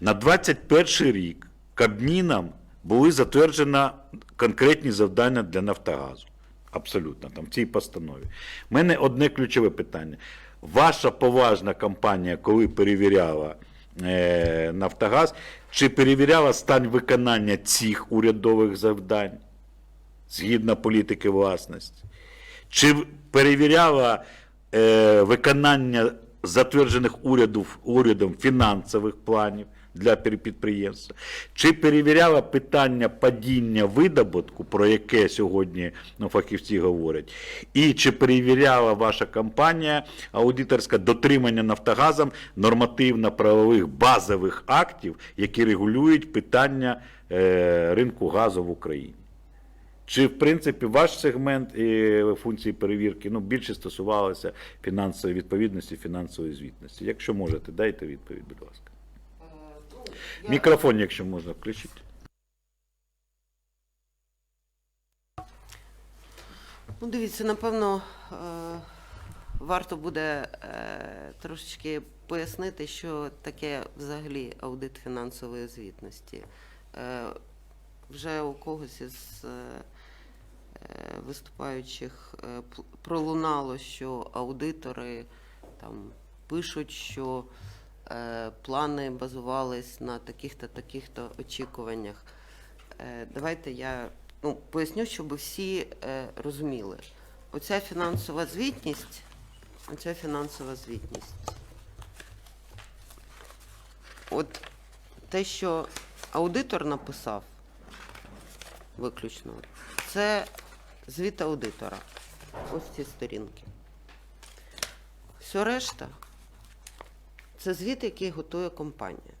На 21 рік Кабміном були затверджені конкретні завдання для Нафтогазу. Абсолютно, там в цій постанові. У мене одне ключове питання. Ваша поважна компанія, коли перевіряла е, Нафтогаз, чи перевіряла стан виконання цих урядових завдань згідно політики власності? Чи перевіряла е, виконання затверджених урядів, урядом фінансових планів для підприємства? Чи перевіряла питання падіння видобутку, про яке сьогодні ну, фахівці говорять? І чи перевіряла ваша компанія аудиторська дотримання Нафтогазом нормативно-правових базових актів, які регулюють питання е, ринку газу в Україні? Чи, в принципі, ваш сегмент і функції перевірки ну, більше стосувалися фінансової відповідності, фінансової звітності? Якщо можете, дайте відповідь, будь ласка. Мікрофон, якщо можна, включіть. Ну, дивіться, напевно, е, варто буде е, трошечки пояснити, що таке взагалі аудит фінансової звітності. Е, Вже у когось із виступаючих пролунало, що аудитори там пишуть, що плани базувались на таких-то таких-то очікуваннях. Е, Давайте я ну, поясню, щоб всі е, розуміли. Оця фінансова звітність, оця фінансова звітність. От те, що аудитор написав, виключно, це звіт аудитора. Ось ці сторінки. Все решта це звіт, який готує компанія.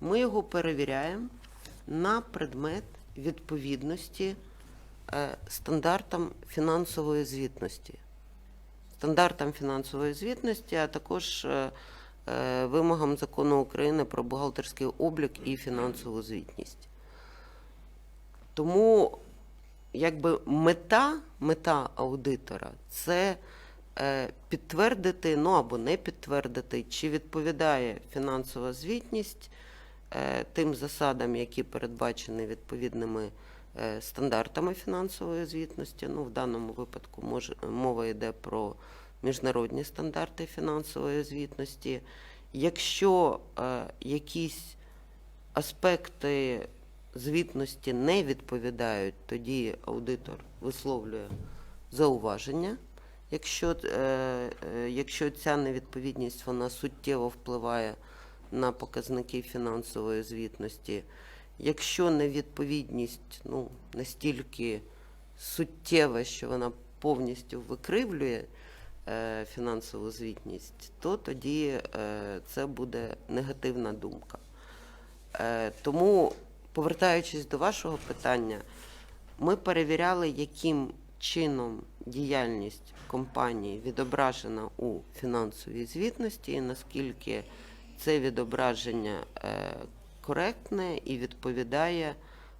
Ми його перевіряємо на предмет відповідності е, стандартам фінансової звітності. Стандартам фінансової звітності, а також е, е, вимогам закону України про бухгалтерський облік і фінансову звітність. Тому якби мета, мета аудитора це підтвердити, ну або не підтвердити, чи відповідає фінансова звітність е, тим засадам, які передбачені відповідними е, стандартами фінансової звітності. Ну, в даному випадку може, мова йде про міжнародні стандарти фінансової звітності. Якщо е, якісь аспекти звітності не відповідають, тоді аудитор висловлює зауваження. Якщо, е, е, якщо ця невідповідність вона суттєво впливає на показники фінансової звітності, якщо невідповідність ну, настільки суттєва, що вона повністю викривлює е, фінансову звітність, то тоді це буде негативна думка. Тому, повертаючись до вашого питання, ми перевіряли, яким чином діяльність компанії відображена у фінансовій звітності, і наскільки це відображення е, коректне і відповідає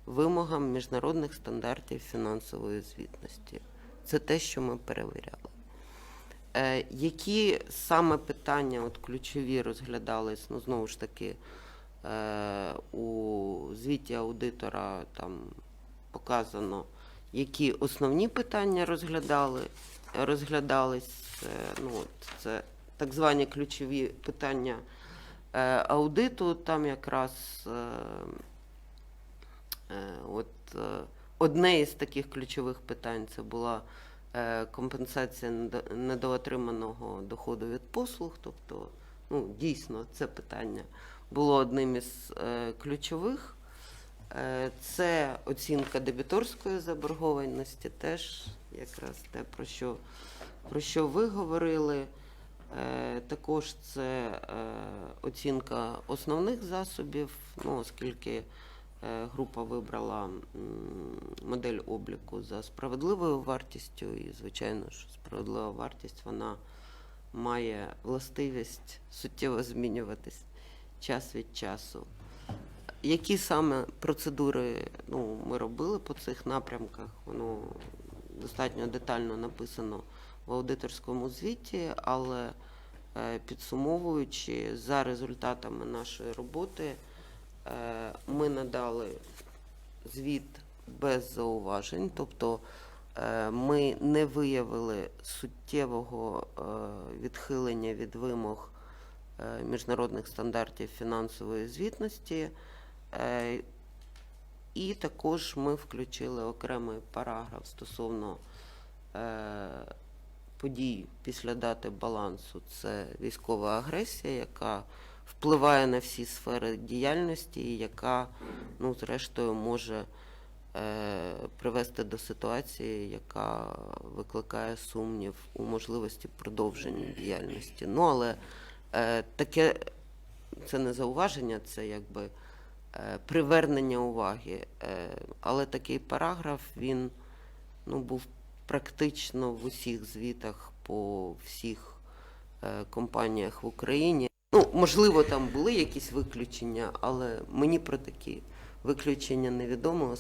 вимогам міжнародних стандартів фінансової звітності. Це те, що ми перевіряли. Е, Які саме питання от ключові розглядались, ну знову ж таки, е, у звіті аудитора там показано, які основні питання розглядали, розглядались. Е, Ну, от це так звані ключові питання е, аудиту. Там якраз е, от, одне із таких ключових питань це була компенсація недо- недоотриманого доходу від послуг. Тобто, ну, дійсно, це питання було одним із ключових. Е, Це оцінка дебіторської заборгованості, теж якраз те, про що, про що ви говорили. Е, Також це е, оцінка основних засобів, ну, оскільки група вибрала модель обліку за справедливою вартістю, і, звичайно ж, справедлива вартість вона має властивість суттєво змінюватись час від часу. Які саме процедури ну, ми робили по цих напрямках? Воно достатньо детально написано в аудиторському звіті, але Е, Підсумовуючи за результатами нашої роботи, е, ми надали звіт без зауважень, тобто е, ми не виявили суттєвого відхилення від вимог міжнародних стандартів фінансової звітності. Е, І також ми включили окремий параграф стосовно е, подій після дати балансу. Це військова агресія, яка впливає на всі сфери діяльності, і яка, ну, зрештою, може е, привести до ситуації, яка викликає сумнів у можливості продовження діяльності. Ну, але таке це не зауваження, це якби привернення уваги. Е, але такий параграф він ну, був практично в усіх звітах по всіх е, компаніях в Україні. Ну, можливо, там були якісь виключення, але мені про такі виключення невідомо,